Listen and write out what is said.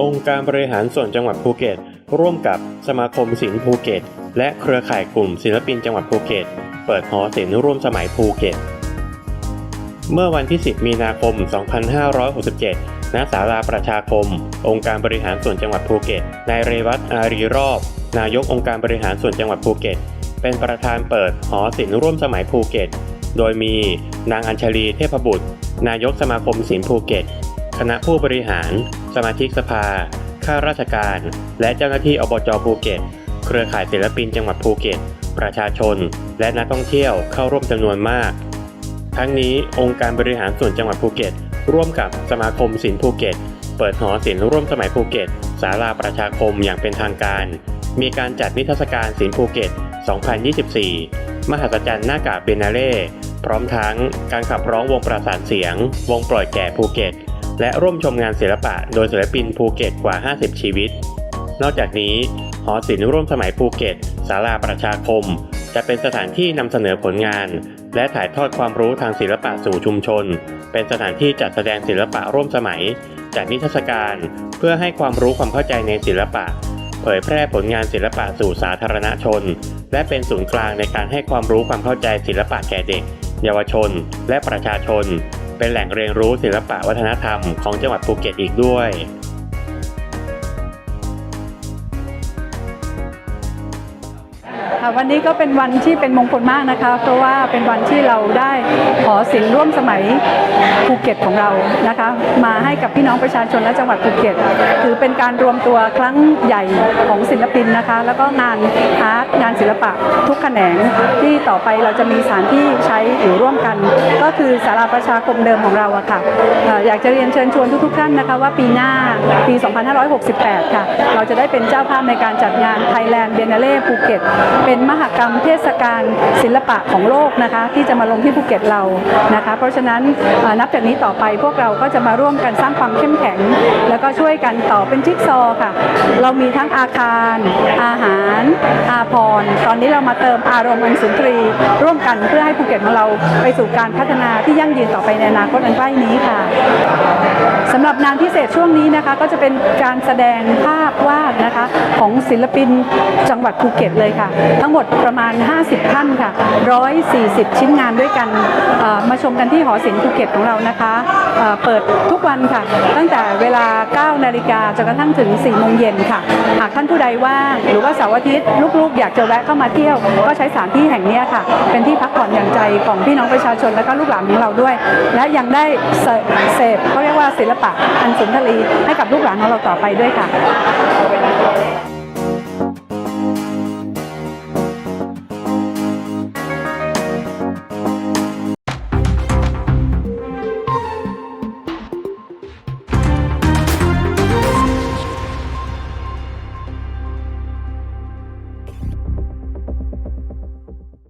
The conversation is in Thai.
องค์การบริหารส่วนจังหวัดภูเก็ต ร่วมกับสมาคมศิลป์ภูเก็ต และเครือข่ายกลุ่มศิลปินจังหวัดภูเก็ต เปิดหอศิลป์ร่วมสมัยภูเก็ต เมื่อวันที่ 10 มีนาคม 2567 ณ ศาลาประชาคม องค์การบริหารส่วนจังหวัดภูเก็ต นายเรวัตอารีรอบ นายกองค์การบริหารส่วนจังหวัดภูเก็ต เป็นประธานเปิดหอศิลป์ร่วมสมัยภูเก็ต โดยมีนางอัญชลีเทพบุตร นายกสมาคมศิลป์ภูเก็ต คณะผู้บริหาร สมาชิกสภา ข้าราชการ และเจ้าหน้าที่อบจภูเก็ต เครือข่ายศิลปินจังหวัดภูเก็ต ประชาชน และนักท่องเที่ยวเข้าร่วมจำนวนมาก ทั้งนี้องค์การบริหารส่วนจังหวัดภูเก็ต ร่วมกับสมาคมศิลป์ภูเก็ต เปิดหอศิลป์ร่วมสมัยภูเก็ตศาลาประชาคมอย่างเป็นทางการ มีการจัดนิทรรศการศิลป์ภูเก็ต 2024 มหัศจรรย์หน้ากากเบนาเล่พร้อมทั้งการขับร้องวงประสานเสียง วงปล่อยแก่ภูเก็ต และร่วมชมงานศิลปะโดยศิลปินภูเก็ตกว่า 50 ชีวิต นอกจากนี้หอศิลป์ร่วมสมัยภูเก็ตศาลาประชาคม จะเป็นสถานที่นำเสนอผลงาน และถ่ายทอดความรู้ทางศิลปะสู่ชุมชน เป็นสถานที่จัดแสดงศิลปะร่วมสมัย จัดนิทรรศการ เพื่อให้ความรู้ความเข้าใจในศิลปะ เผยแพร่ผลงานศิลปะสู่สาธารณชน และเป็นศูนย์กลางในการให้ความรู้ความเข้าใจศิลปะแก่เด็ก เยาวชน และประชาชน เป็นแหล่งเรียนรู้ศิลปะวัฒนธรรมของจังหวัดภูเก็ตอีกด้วย วันนี้ก็เป็นวันที่เป็นมงคลมากนะคะ เพราะว่าเป็นวันที่เราได้ขอศิลป์ร่วมสมัยภูเก็ตของเรานะคะ มาให้กับพี่น้องประชาชนและจังหวัดภูเก็ตถือเป็นการรวมตัวครั้งใหญ่ของศิลปินนะคะ แล้วก็งานอาร์ตงานศิลปะทุกแขนงที่ต่อไปเราจะมีสถานที่ใช้อยู่ร่วมกัน ก็คือศาลาประชาคมเดิมของเราอะค่ะเอ่ออยากจะเรียนเชิญชวนทุกๆท่านนะคะว่าปีหน้าปี 2568 ค่ะ เราจะได้เป็นเจ้าภาพในการจัดงาน Thailand Biennale ภูเก็ตเป็น็นมหกรรมเทศกาลศิลปะของโลกนะคะที่จะมาลงที่ภูเก็ตเรานะคะ เพราะฉะนั้นนับจากนี้ต่อไปพวกเราก็จะมาร่วมกันสร้างความเข้มแข็ง แล้วก็ช่วยกันต่อเป็นจิ๊กซอค่ะ เรามีทั้งอาคาร อาหาร อาพรตอนนี้เรามาเติมอารมณ์อันสุนทรี ร่วมกันเพื่อให้ภูเก็ตของเราไปสู่การพัฒนาที่ยั่งยืนต่อไปในอนาคตอันใกล้นี้ค่ะ รับงานพิเศษช่วงนี้นะคะ ก็จะเป็นการแสดงภาพวาดนะคะ ของศิลปินจังหวัดภูเก็ตเลยค่ะ ทั้งหมดประมาณ 50 ท่านค่ะ 140 ชิ้นงานด้วยกันมาชมกันที่หอศิลป์ภูเก็ตของเรานะคะ เปิดทุกวันค่ะ ตั้งแต่เวลา 9 นาฬิกาจนกระทั่งถึง 4 โมงเย็นค่ะ หากท่านผู้ใดว่าง หรือว่าเสาร์อาทิตย์ลูกๆ อยากจะแวะเข้ามาเที่ยว ก็ใช้สถานที่แห่งนี้ค่ะ เป็นที่พักผ่อนหย่อนใจของพี่น้องประชาชนและก็ลูกหลานของเราด้วย และยังได้เสเสพเขาเรียกว่าศิลปะอันสุนทรีให้กับลูกหลานของเราต่อไปด้วยค่ะ